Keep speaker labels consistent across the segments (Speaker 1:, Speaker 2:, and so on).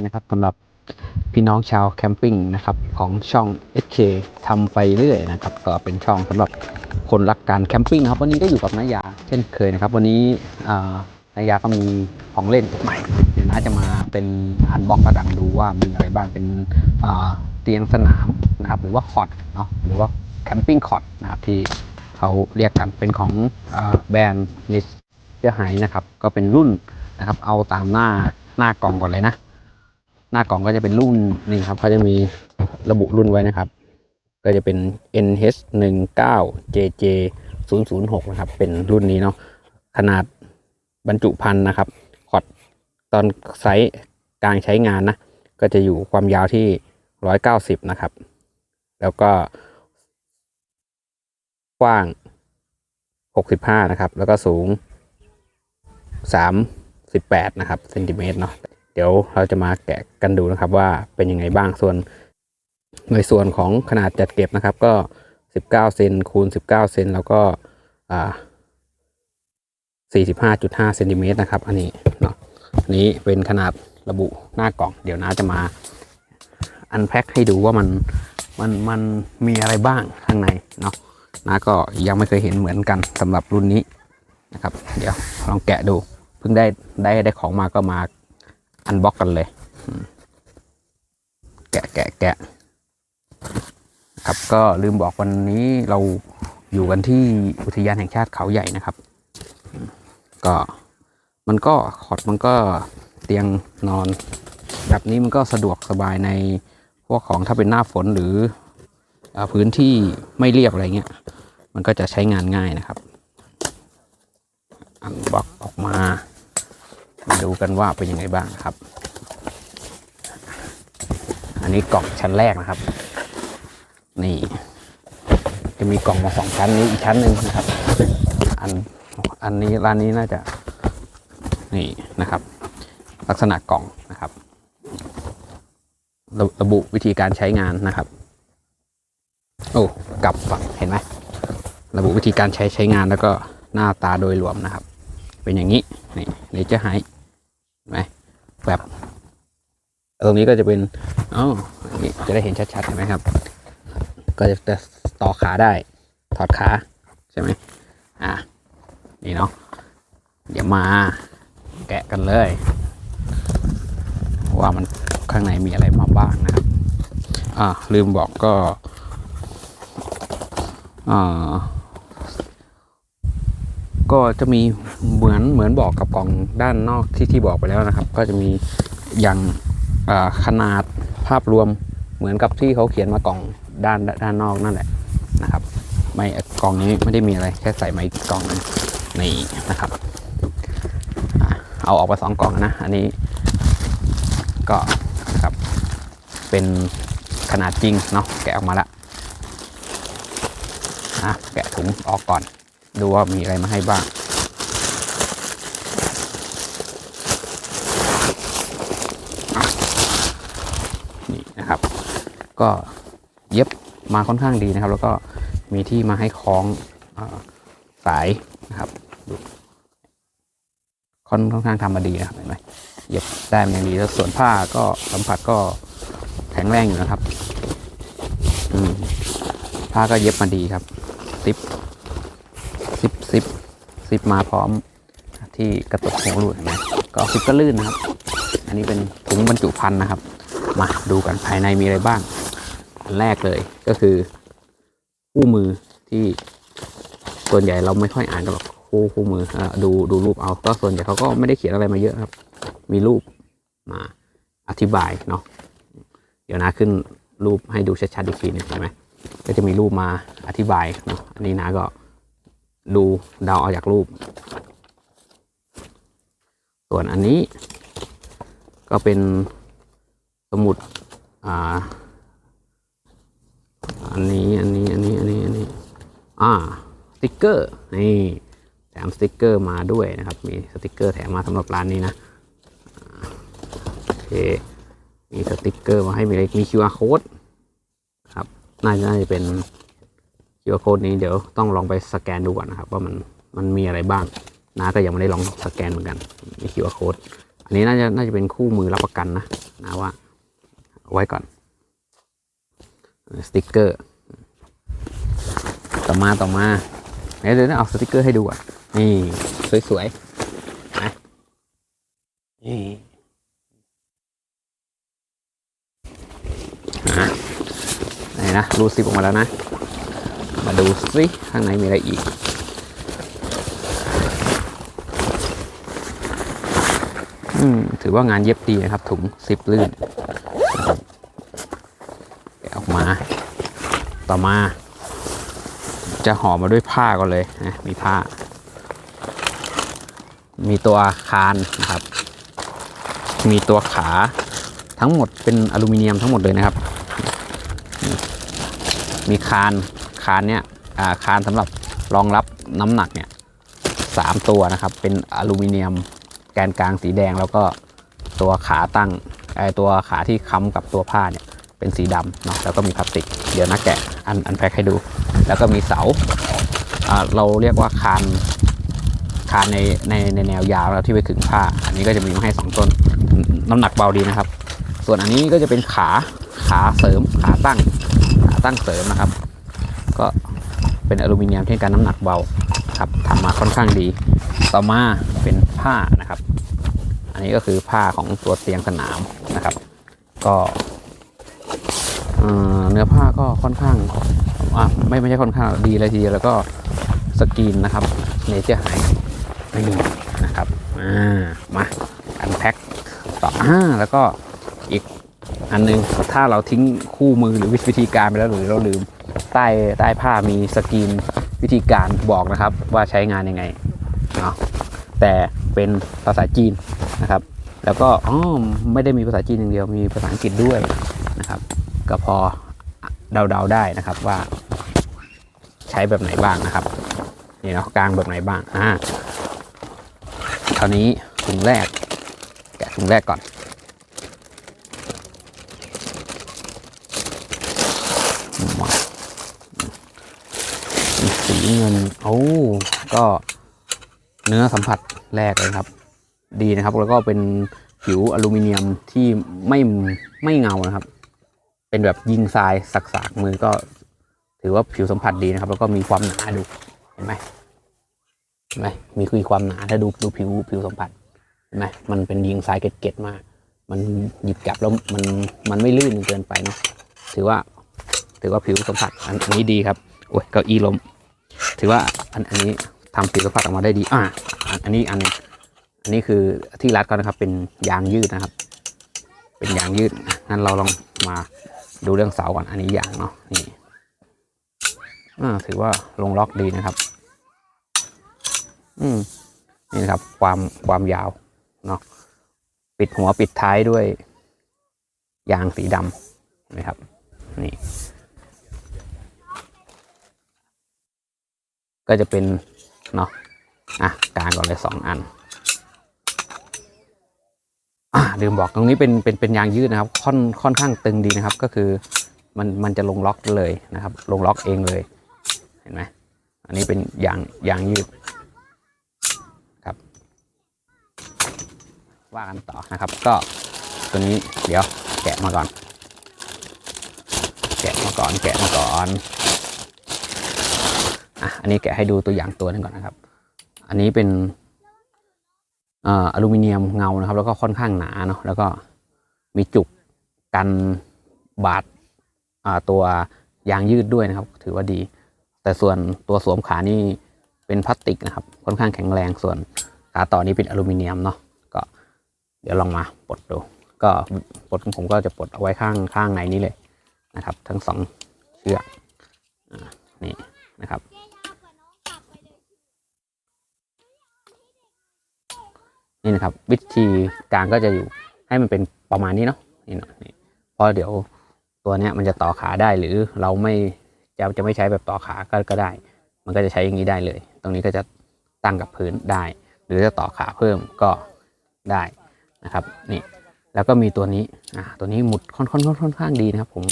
Speaker 1: นะครับสำหรับพี่น้องชาวแคมปิ้งนะครับของช่อง SK ทำไปเรื่อยนะครับก็เป็นช่องสำหรับคนรักการแคมปิ้งนะครับวันนี้ก็อยู่กับนายา เช่นเคยนะครับ วันนี้นายาก็มีของเล่นใหม่เดี๋ยวน้าจะมาเป็นอันบ็อกกระดังดูว่ามีอะไรบ้างเป็นเตียงสนามนะครับหรือว่าคอร์ดเนาะหรือว่าแคมปิ้งคอร์ดนะครับที่เขาเรียกกันเป็นของอแบรนด์นิสเซียหายนะครับก็เป็นรุ่นนะครับเอาตามหน้าหน้ากล่องก่อนเลยนะ หน้ากล่องก็จะเป็นรุ่นนี่ครับเขาจะมีระบุรุ่นไว้นะครับ ก็จะเป็น NH 1 9 JJ 0 0 6นะครับ เป็นรุ่นนี้เนาะขนาดบรรจุพันธุ์นะครับคอร์ดตอนไซส์กางใช้งานนะ ก็จะอยู่ความยาวที่ 190 นะครับ แล้วก็กว้าง 65 นะครับ แล้วก็สูง 38 นะครับเซนติเมตรเนาะ เดี๋ยวเราจะมาแกะกันดูนะครับว่าเป็นยังไงบ้างส่วน ในส่วนของขนาดจัดเก็บนะครับ ก็ 19เซนคูณ19เซนแล้วก็อ่า45.5เซนติเมตรนะครับ อันนี้เนาะอันนี้เป็นขนาดระบุหน้ากล่อง เดี๋ยวน้าจะมาอันแพ็คให้ดูว่ามันมันมันมีอะไรบ้างข้างในเนาะน้าก็ยังไม่เคยเห็นเหมือนกันสำหรับรุ่นนี้นะครับ เดี๋ยวลองแกะดู เพิ่งได้ได้ได้ของมาก็มา อันบ็อกกันเลย แกะแกะแกะครับก็ลืมบอกวันนี้เราอยู่กันที่อุทยานแห่งชาติเขาใหญ่นะครับ ก็มันก็คอดมันก็เตียงนอน แบบนี้มันก็สะดวกสบายในพวกของถ้าเป็นหน้าฝนหรืออพื้นที่ไม่เรียบอะไรเงี้ย มันก็จะใช้งานง่ายนะครับ อันบ็อกออกมา มาดูกันว่าเป็นยังไงบ้างครับ อันนี้กล่องชั้นแรกนะครับ นี่ จะมีกล่องมาสองชั้นนี้อีกชั้นหนึ่งนะครับ อันอันนี้ร้านนี้น่าจะ นี่นะครับ ลักษณะกล่องนะครับ ระระบุวิธีการใช้งานนะครับ โอ้กลับฝั่งเห็นไหมระบุวิธีการใช้ใช้งานแล้วก็หน้าตาโดยรวมนะครับ เป็นอย่างนี้นี่เนเจอร์ไฮเห็น ไหมแบบตรงนี้ก็จะเป็นอ๋อนี่จะได้เห็นชัดๆเห็นไหมครับ ก็จะจะต่อขาได้ถอดขาใช่ไหมอะนี่เนาะเดี๋ยวมาแกะกันเลย ว่ามันข้างในมีอะไรมาบ้างนะครับอ่าลืมบอกก็อ่า ก็จะมีเหมือนเหมือนบอกกับกล่องด้านนอกที่ที่บอกไปแล้วนะครับ ก็จะมีอย่างาขนาดภาพรวมเหมือนกับที่เขาเขียนมากล่องด้านด้านนอกนั่นแหละนะครับไม่กล่องนี้ไม่ได้มีอะไรแค่ใส่ไม้กล่องนี่นะครับ เอาออกไปสองกล่องนะ อันนี้ก็นะครับเป็นขนาดจริงเนาะแกะออกมาละอะแกะถุงออกก่อน ดูว่ามีอะไรมาให้บ้าง นี่นะครับ ก็เย็บมาค่อนข้างดีนะครับ แล้วก็มีที่มาให้คล้องอสายนะครับดูค่อนข้างทำมาดีนะครับเห็นไหมเย็บได้มาอย่างดีแล้วส่วนผ้าก็สัมผัสก็แข็งแรงอยู่นะครับ อืมผ้าก็เย็บมาดีครับซิป ซิปซิปมาพร้อมที่กระตุกหัวรูดเห็นไหมก็ซิปก็ลื่นนะครับ อันนี้เป็นถุงบรรจุภัณฑ์นะครับ มาดูกันภายในมีอะไรบ้าง อันแรกเลยก็คือคู่มือที่ส่วนใหญ่เราไม่ค่อยอ่านกันหรอกคู่คู่มืออดูดูรูปเอาก็ส่วนใหญ่เขาก็ไม่ได้เขียนอะไรมาเยอะครับ มีรูปมาอธิบายเนาะเดี๋ยวนะขึ้นรูปให้ดูชัดๆอีกทีหนึงเห็นไหมก็จะมีรูปมาอธิบายเนาะอันนี้นะก็ ดูเดาเอาจากรูป ส่วนอันนี้ ก็เป็นสมุดอ่า อันนี้อันนี้อันนี้อันนี้อันนี้อ่าสติกเกอร์นี่แถมสติกเกอร์มาด้วยนะครับ มีสติกเกอร์แถมมาสำหรับร้านนี้นะโอเคมีสติกเกอร์มาให้มีอะไรมี QR code ครับน่าจะน่าจะเป็น QR code นี้เดี๋ยวต้องลองไปสแกนดูก่อนนะครับ ว่ามันมันมีอะไรบ้างนะก็ยังไม่ได้ลองสแกนเหมือนกันมี QR code อันนี้น่าจะน่าจะเป็นคู่มือรับประกันนะนะว่าเอาไว้ก่อนสติกเกอร์ต่อมาต่อมาเดี๋ยวเดี๋ยวนะเอาสติกเกอร์ให้ดูอะนี่สวยๆนะนี่อ่นนะรูซิปออกมาแล้วนะ มาดูสิข้างในมีอะไรอีก อืมถือว่างานเย็บดีนะครับ ถุงซิปลื่นออกมา ต่อมา จะห่อมาด้วยผ้าก่อนเลยนะมีผ้า มีตัวคานนะครับ มีตัวขาทั้งหมดเป็นอลูมิเนียมทั้งหมดเลยนะครับ มีคาน คานเนี่ยาคานสำหรับรองรับน้ำหนักเนี่ยสามตัวนะครับ เป็นอลูมิเนียมแกนกลางสีแดงแล้วก็ตัวขาตั้งไอตัวขาที่ค้ำกับตัวผ้าเนี่ยเป็นสีดำเนาะแล้วก็มีพลาสติก เดี๋ยวนะแกะอันอันแพ็คให้ดู แล้วก็มีเสาเราเรียกว่าคานคานในในในแนวยาวแล้วที่ไปขึงผ้า อันนี้ก็จะมีมาให้สองต้นน้ำหนักเบาดีนะครับ ส่วนอันนี้ก็จะเป็นขาขาเสริมขาตั้งขาตั้งเสริมนะครับ ก็เป็นอลูมิเนียมที่การน้ำหนักเบาครับทำมาค่อนข้างดี ต่อมาเป็นผ้านะครับ อันนี้ก็คือผ้าของตัวเตียงสนามนะครับ ก็เนื้อผ้าก็ค่อนข้างอะไม่ไม่ใช่ค่อนข้างดีเลยทีเดียวแล้วก็สกรีนนะครับเนเจอร์ไฮนี่นะครับอ่ามาอันแพ็คต่ออ่าแล้วก็อีกอันหนึงถ้าเราทิ้งคู่มือหรือวิธีการไปแล้วหรือเราลืม ใต้ใต้ผ้ามีสกรีนวิธีการบอกนะครับว่าใช้งานยังไงเนาะแต่เป็นภาษาจีนนะครับ แล้วก็อ๋อไม่ได้มีภาษาจีนอย่างเดียวมีภาษาอังกฤษด้วยนะครับ ก็พอเดาๆได้นะครับว่า ใช้แบบไหนบ้างนะครับนี่เนาะกลางแบบไหนบ้างอ่าคราวนี้ถุงแรก แกะถุงแรกก่อน เงินโอ้ก็เนื้อสัมผัสแรกเลยครับ ดีนะครับ แล้วก็เป็นผิวอลูมิเนียมที่ไม่ไม่เงานะครับ เป็นแบบยิงทรายสักๆมือก็ ถือว่าผิวสัมผัสดีนะครับ แล้วก็มีความหนาดูเห็นไหมเห็นไหมมีคือความหนาถ้าดูดูผิวผิวสัมผัสเห็นไหมมันเป็นยิงทรายเกล็ดๆมาก มันหยิบจับแล้วมันมันไม่ลื่นเกินไปเนาะถือว่า ถือว่าผิวสัมผัสอันอันนี้ดีครับโอ้ยเก้าอี้ล้ม ถือว่าอันอันนี้ทำผิวสัมผัสออกมาได้ดีอ่าอันนี้อันนึงอันนี้คือที่รัดเขานะครับ เป็นยางยืดนะครับ เป็นยางยืดงั้นเราลองมาดูเรื่องเสาก่อนอันนี้ยางเนาะนี่อ่าถือว่าลงล็อกดีนะครับ อืมนี่นะครับ ความความยาวเนาะปิดหัวปิดท้ายด้วยยางสีดำนไหมครับ นี่ ก็จะเป็นเนาะอะกลางก่อนเลยสองอันอะลืมบอกตรงนี้เป็นเป็นเป็นยางยืดนะครับ ค่อนค่อนข้างตึงดีนะครับ ก็คือมันมันจะลงล็อกเลยนะครับ ลงล็อกเองเลย เห็นไหมอันนี้เป็นยางยางยืดครับ ว่ากันต่อนะครับ ก็ตัวนี้เดี๋ยวแกะมาก่อน แกะมาก่อนแกะมาก่อน อันนี้แกะให้ดูตัวอย่างตัวหนึงก่อนนะครับ อันนี้เป็นอลูมิเนียมเงานะครับ แล้วก็ค่อนข้างหนาเนาะแล้วก็มีจุกกันบาดตัวยางยืดด้วยนะครับ ถือว่าดี แต่ส่วนตัวสวมขานี่เป็นพลาสติกนะครับ ค่อนข้างแข็งแรงส่วนขาต่อนี้เป็นอลูมิเนียมเนาะก็เดี๋ยวลองมาปลดดู ก็ปลดผมก็จะปลดเอาไว้ข้างข้างในนี้เลยนะครับ ทั้งสองเชือกอนี่นะครับ นี่นะครับ วิธีการก็จะอยู่ให้มันเป็นประมาณนี้เนาะนี่เนาะนี่เพราะเดี๋ยวตัวเนี้ยมันจะต่อขาได้หรือเราไม่จะจะไม่ใช้แบบต่อขาก็ก็ได้ มันก็จะใช้อย่างนี้ได้เลย ตรงนี้ก็จะตั้งกับพื้นได้ หรือจะต่อขาเพิ่มก็ได้นะครับนี่แล้วก็มีตัวนี้อ่าตัวนี้หมุดค่อนค่อนค่อนค่อนข้างดีนะครับ ผม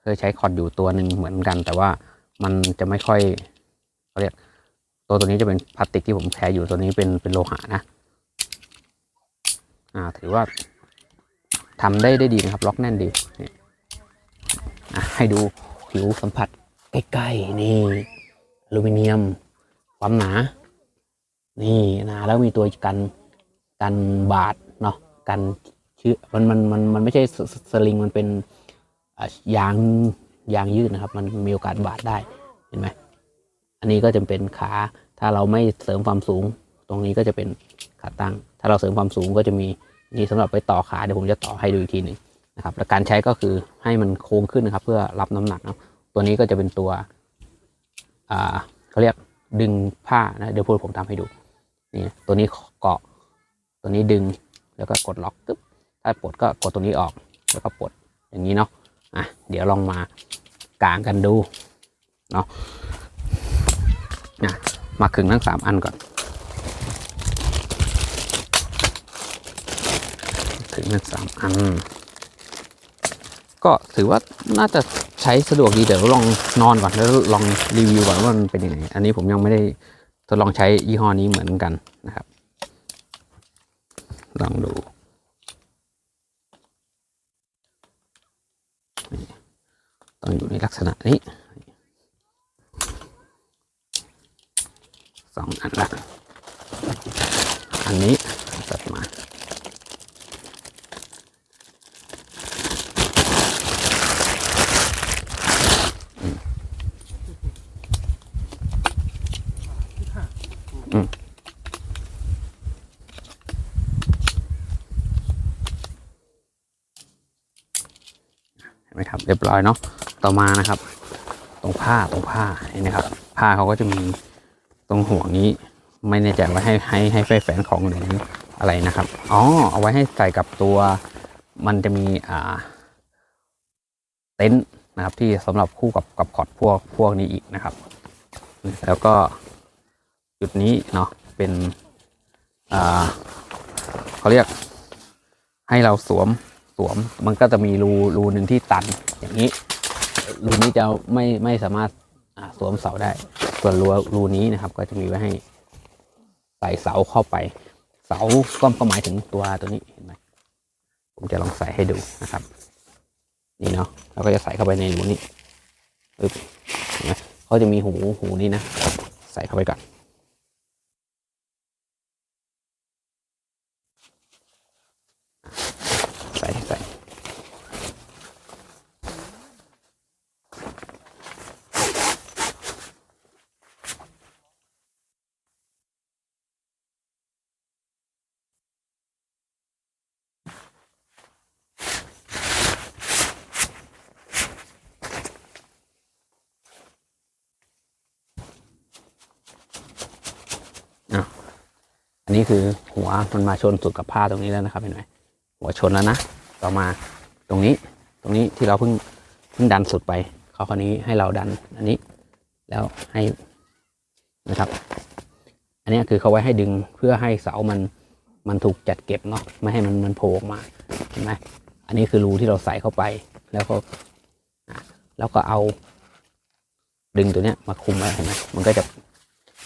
Speaker 1: เคยใช้คอร์ดอยู่ตัวหนึ่งเหมือนกัน แต่ว่ามันจะไม่ค่อยเขาเรียกตัวตัวนี้จะเป็นพลาสติกที่ผมใช้อยู่ตัวนี้เป็นเป็นโลหะนะ อ่าถือว่าทำได้ได้ดีนะครับ ล็อกแน่นดีนี่ให้ดูผิวสัมผัสใกล้ๆนี่อลูมิเนียม ความหนา นี่นาแล้วมีตัวกันกันบาดเนาะกันเชื้อมันมันมันมันไม่ใช่สสสลิงมันเป็นยางยางยืดนะครับ มันมีโอกาสบาดได้เห็นไหมอันนี้ก็จะเป็นขาถ้าเราไม่เสริมความสูง ตรงนี้ก็จะเป็น ขาตั้ง ถ้าเราเสริมความสูงก็จะมีนี่สำหรับไปต่อขาเดี๋ยวผมจะต่อให้ดูอีกทีหนึ่งนะครับแล้วการใช้ก็คือให้มันโค้งขึ้นนะครับ เพื่อรับน้ำหนักนะตัวนี้ก็จะเป็นตัวเขาเรียกดึงผ้านะเดี๋ยวพูดผมทำให้ดูนี่ตัวนี้เกาะ ตัวนี้ดึงแล้วก็กดล็อกตึ๊บถ้าปลดก็กดตัวนี้ออกแล้วก็ปลดอย่างนี้เนาะอะเดี๋ยวลองมากางกันดูเนาะอะมาขึงทั้งสามอันก่อน ถึงทั้งสามอัน ก็ถือว่าน่าจะใช้สะดวกดีเดี๋ยวลองนอนก่อนแล้วลองรีวิวก่อนว่ามันเป็นยังไงอันนี้ผมยังไม่ได้ทดลองใช้ยี่ห้อนี้เหมือนกันนะครับ ลองดู ต้องอยู่ในลักษณะนี้สองอันละ อันนี้ตัดมา เห็นไหมค ร้อยเนาะต่อมานะครับ ตรงผ้าตรงผ้าเห็นไหมครับ ผ้าเขาก็จะมีตรงห่วงนี้ ไม่แน่ใจว่าให้ให้ให้ไฟแฝงของหรืออะไรนะครับอ๋อเอาไว้ให้ใส่กับตัว มันจะมีอ่าเต็นท์นะครับ ที่สำหรับคู่กับกับคอร์ดพวกพวกนี้อีกนะครับ แล้วก็จุดนี้เนาะเป็นอ่าเขาเรียกให้เราสวม สวม มันก็จะมีรูรูหนึ่งที่ตันอย่างนี้ รูนี้จะไม่ไม่สามารถสวมเสาได้ ส่วนรูรูนี้นะครับ ก็จะมีไว้ให้ใส่เสาเข้าไป เสาก็ก็หมายถึงตัวตัวนี้เห็นไหมผมจะลองใส่ให้ดูนะครับ นี่เนาะเราก็จะใส่เข้าไปในรูนี้ปึ๊บเห็นไหมเขาจะมีหูหูนี้นะ ใส่เข้าไปก่อน อันนี้คือหัวมันมาชนสุดกับผ้าตรงนี้แล้วนะครับเห็นไหมหัวชนแล้วนะต่อมาตรงนี้ตรงนี้ที่เราเพิ่งเพิ่งดันสุดไปเขาคราวนี้ให้เราดันอันนี้แล้วให้นะครับ อันนี้คือเขาไว้ให้ดึงเพื่อให้เสามันมันถูกจัดเก็บเนาะไม่ให้มันมันโผล่ออกมาเห็นไหมอันนี้คือรูที่เราใส่เข้าไปแล้วก็แล้วก็เอาดึงตัวเนี้ยมาคุมไว้เห็นไหมมันก็จะ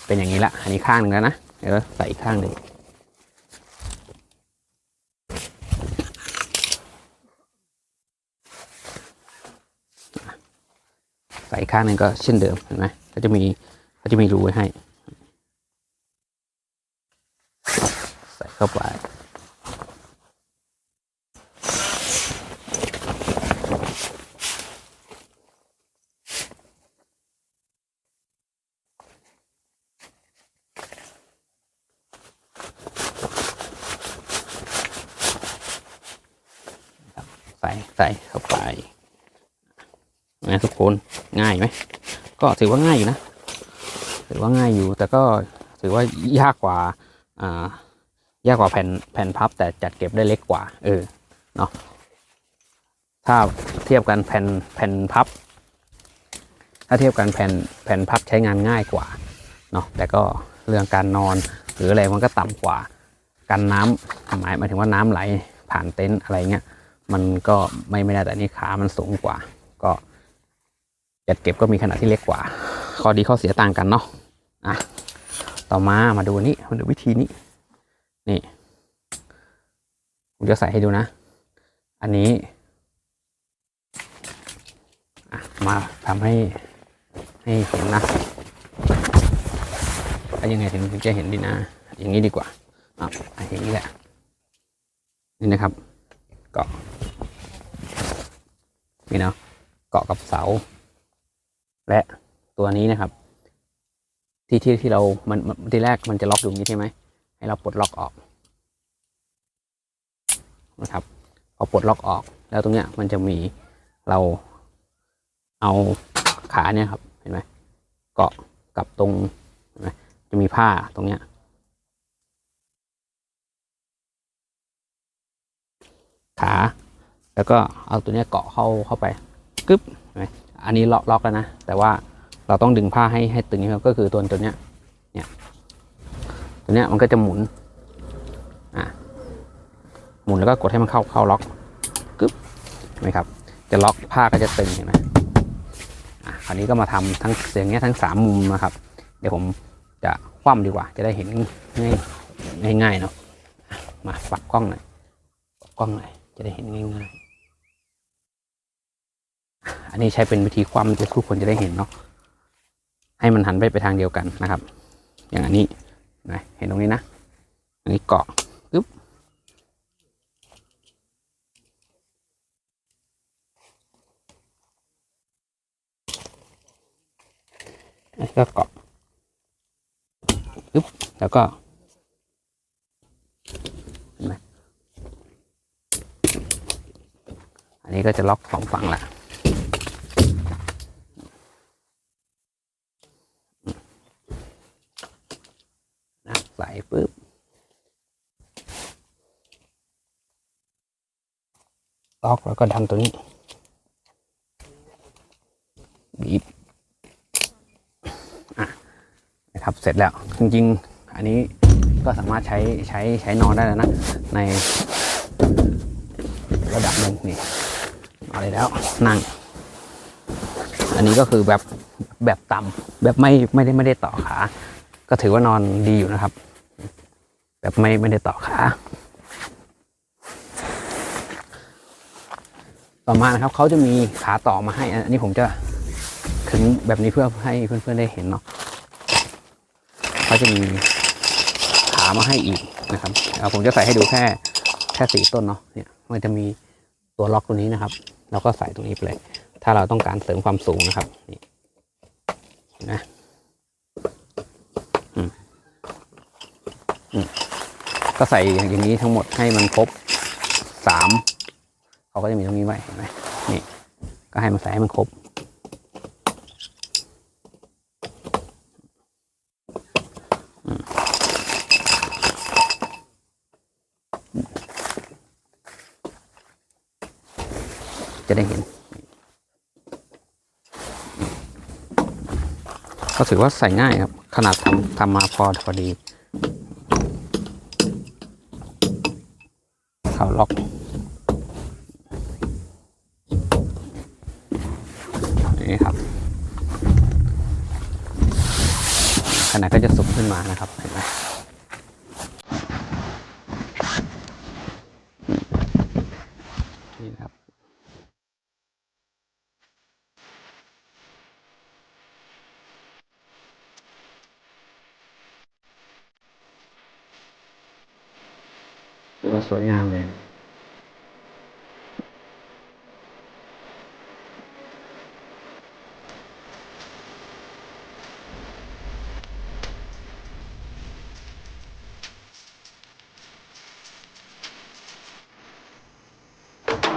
Speaker 1: เป็นอย่างนี้ละอันนี้ข้างหนึงแล้วนะ เดี๋ยวใส่ข้างหนึ่งใส่ข้างหนึ่งก็เช่นเดิมเห็นไหมก็จะมีก็จะมีรูไว้ให้ ใส่เข้าไปใส่ใส่เข้าไป นะทุกคน ง่ายไหมก็ถือว่าง่ายอยู่นะถือว่าง่ายอยู่ แต่ก็ถือว่ายากกว่าอ่ายากกว่าแผ่นแผ่นพับ แต่จัดเก็บได้เล็กกว่า เออเนาะถ้าเทียบกันแผ่นแผ่นพับ ถ้าเทียบกันแผ่นแผ่นพับใช้งานง่ายกว่าเนาะแต่ก็เรื่องการนอนหรืออะไรมันก็ต่ำกว่ากันน้ำหมายหมายถึงว่าน้ำไหลผ่านเต็นท์อะไรเงี้ยมันก็ไม่ไม่ได้แต่นี่ขามันสูงกว่า จัดเก็บก็มีขนาดที่เล็กกว่า ข้อดีข้อเสียต่างกันเนาะอะต่อมามาดูนี่มาดูวิธีนี้ นี่ผมจะใส่ให้ดูนะ อันนี้อะมาทำให้ให้เห็นนะแล้วยังไงถึงจะเห็นดีนะ อย่างนี้ดีกว่าอะอะอย่างนี้แหละ นี่นะครับ เกาะนี่เนาะเกาะกับเสา และตัวนี้นะครับ ที่ที่ที่เรามันที่แรกมันจะล็อกอยู่นี้ใช่ไหมให้เราปลดล็อกออกนะครับพอปลดล็อกออก แล้วตรงเนี้ยมันจะมีเราเอาขาเนี่ยครับเห็นไหมเกาะกับตรงเห็นไหมจะมีผ้าตรงเนี้ยขา แล้วก็เอาตัวเนี้ยเกาะเข้าเข้าไปกึ๊บเห็นไหม อันนี้ล็อกล็อกแล้วนะ แต่ว่าเราต้องดึงผ้าให้ให้ตึงนะครับก็คือตัวตัวเนี้ยเนี่ยตัวเนี้ยมันก็จะหมุนอะหมุนแล้วก็กดให้มันเข้าเข้าล็อกกึ๊บเห็นไหมครับ จะล็อกผ้าก็จะตึงเห็นไหมอะคราวนี้ก็มาทำทั้งเสียงเนี้ยทั้งสามมุมนะครับ เดี๋ยวผมจะคว่ำดีกว่า จะได้เห็นง่ายง่ายๆเนาะมาปักกล้องหน่อยปักกล้องหน่อยจะได้เห็นง่ายๆ อันนี้ใช้เป็นวิธีคว่ำจะทุกคนจะได้เห็นเนาะให้มันหันไปไปทางเดียวกันนะครับ อย่างอันนี้นไหมเห็นตรงนี้นะ อันนี้เกาะปึ๊บอันนี้ก็เกาะปึ๊บแล้วก็อันนี้ก็จะล็อกสองฝั่งละ นะใส่ ปุ๊บล็อกแล้วก็ดันตัวนี้บีบอะนะครับเสร็จแล้วจริงๆ อันนี้ก็สามารถใช้ใช้ใช้นอนได้แล้วนะ ในระดับหนึ่งนี่เอาเลยแล้วนั่ง อันนี้ก็คือแบบแบบต่ำแบบไม่ไม่ได้ไม่ได้ต่อขา ก็ถือว่านอนดีอยู่นะครับ แบบไม่ไม่ได้ต่อขา ต่อมานะครับเขาจะมีขาต่อมาให้ อันนี้ผมจะขึงแบบนี้เพื่อให้เพื่อนๆได้เห็นเนาะเขาจะมีขามาให้อีกนะครับเอาผมจะใส่ให้ดูแค่แค่สี่ต้นเนาะเนี่ยมันจะมีตัวล็อกตัวนี้นะครับเราก็ใส่ตรงนี้ไปเลย ถ้าเราต้องการเสริมความสูงนะครับนี่นไหม ก็ใส่อย่างนี้ทั้งหมดให้มันครบสามเขาก็จะมีตรงนี้ไว้เห็นไหมนี่ก็ให้มันใส่ให้มันครบจะได้เห็น ก็ถือว่าใส่ง่ายครับ ขนาดทำทำมาพอพอดี ล็อกนี่ครับขนาดก็จะสุกขึ้นมานะครับเห็นไหมนี่ครับถือว่าสวยงามเลย